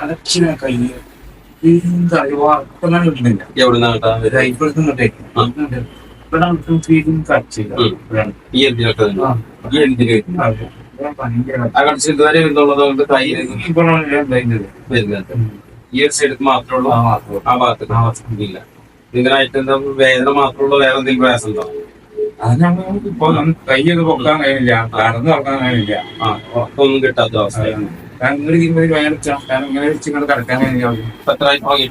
അടച്ചിന കൈ വാർത്തലാണ് കിട്ടുന്നില്ല എവിടുന്ന കേട്ടാ ഇപ്പോഴത്തെ ഇങ്ങോട്ടേ ആ. ഇവിടെ നമുക്ക് ഫീലിംഗ് കടിച്ചില്ല ഉം. ഈ എന്തിനൊക്കെ തന്നെ. ആ. ഈ എന്തിന് അതെ. ഇവിടെ ഭയങ്കര ആ കടിച്ച് ഇതുവരെ സൈഡ് ആ ഇല്ല എന്താ വേദന മാത്രമുള്ള വേറെ എന്തെങ്കിലും പ്രയാസം ഉണ്ടോ അത് നമുക്ക് ഇപ്പൊ കൈയൊക്കെ പൊക്കാൻ കഴിയില്ല കടന്നു തുറക്കാൻ കഴിയില്ല ഒന്നും കിട്ടാത്ത അവസ്ഥ കാരണം ഇങ്ങനെ ഇരിക്കുമ്പോൾ വേണം കാരണം ഇങ്ങനെ വെച്ച് ഇങ്ങനെ കിടക്കാൻ വേദന കൂടി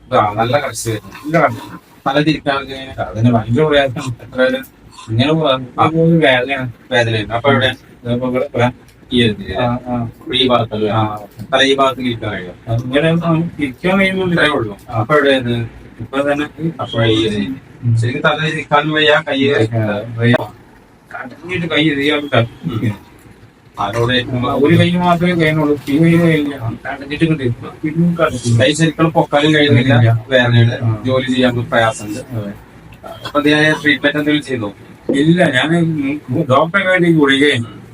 നമ്മൾ നല്ല പ്രയാസം. വേദനയുണ്ട് അപ്പൊ ഇവിടെ ഇവിടെ. ഈ ഭാഗത്തല്ലേ. തല ഭാഗത്ത് ഇരിക്കാൻ കഴിയും? ഇങ്ങനെ ഇരിക്കാൻ കഴിയുന്നില്ല ഉള്ളൂ. ഇപ്പൊ തന്നെ ഒരു ഇത്. ശരിക്കും തല തിരിക്കാനും വയ്യ കൈ കടഞ്ഞിട്ട് കൈ എറിയാൻ തട്ടി. ഒരു കൈ മാത്രമേ കഴിയുന്നുള്ളൂ ഈ കൈ കഴിയില്ല കടഞ്ഞിട്ട് കിട്ടും പിന്നെ കടത്തി കൈ ശരിക്കും പൊക്കാനും കഴിയുന്നില്ല. വേറെ വേദനയുടെ ജോലി ചെയ്യാൻ പ്രയാസമുണ്ട്. അപ്പൊ ഞാൻ ട്രീറ്റ്മെന്റ് എന്തെങ്കിലും ചെയ്തു? ഇല്ല ഞാൻ ഡോക്ടറെ വേണ്ടി ഗുളികയും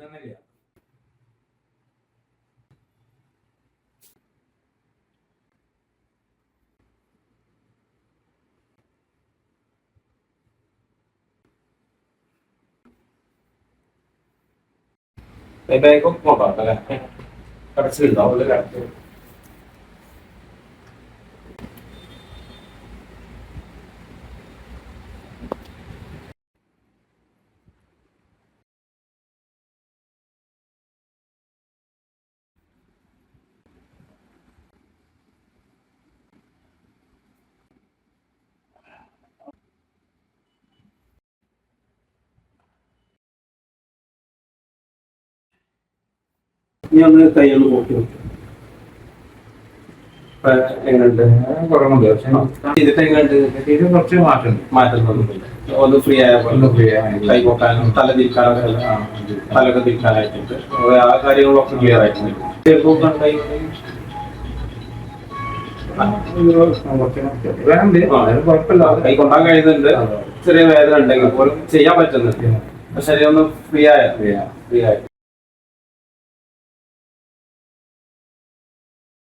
ഹോട്ടലാണ് ബാഗൊക്കെ കൊണ്ടാണ് അല്ലേ? കടച്ചിലുണ്ടാവും അല്ലേ നീ ഒന്ന് എങ്ങനെയുണ്ട് പക്ഷെ ചെയ്തിട്ട് എങ്ങനെയുണ്ട് ഇത് കുറച്ച് മാറ്റം ഒന്ന് ഫ്രീ ആയ പോലെ. ഒന്ന്. കൈ കൊട്ടാനും തല തിരിക്കാനൊക്കെ തലൊക്കെ തിരിക്കാനായിട്ടുണ്ട്. ആ കാര്യങ്ങളൊക്കെ ക്ലിയർ ആയിട്ടുണ്ട്. ചെറുപ്പം കൈ കൊണ്ടാൻ കഴിയുന്നുണ്ട്. ചെറിയ വേദന ഉണ്ടെങ്കിൽ പോലും ചെയ്യാൻ പറ്റുന്നുണ്ട്. ശരീരം ഒന്ന് ഫ്രീ ആയ? ഫ്രീ ആയി.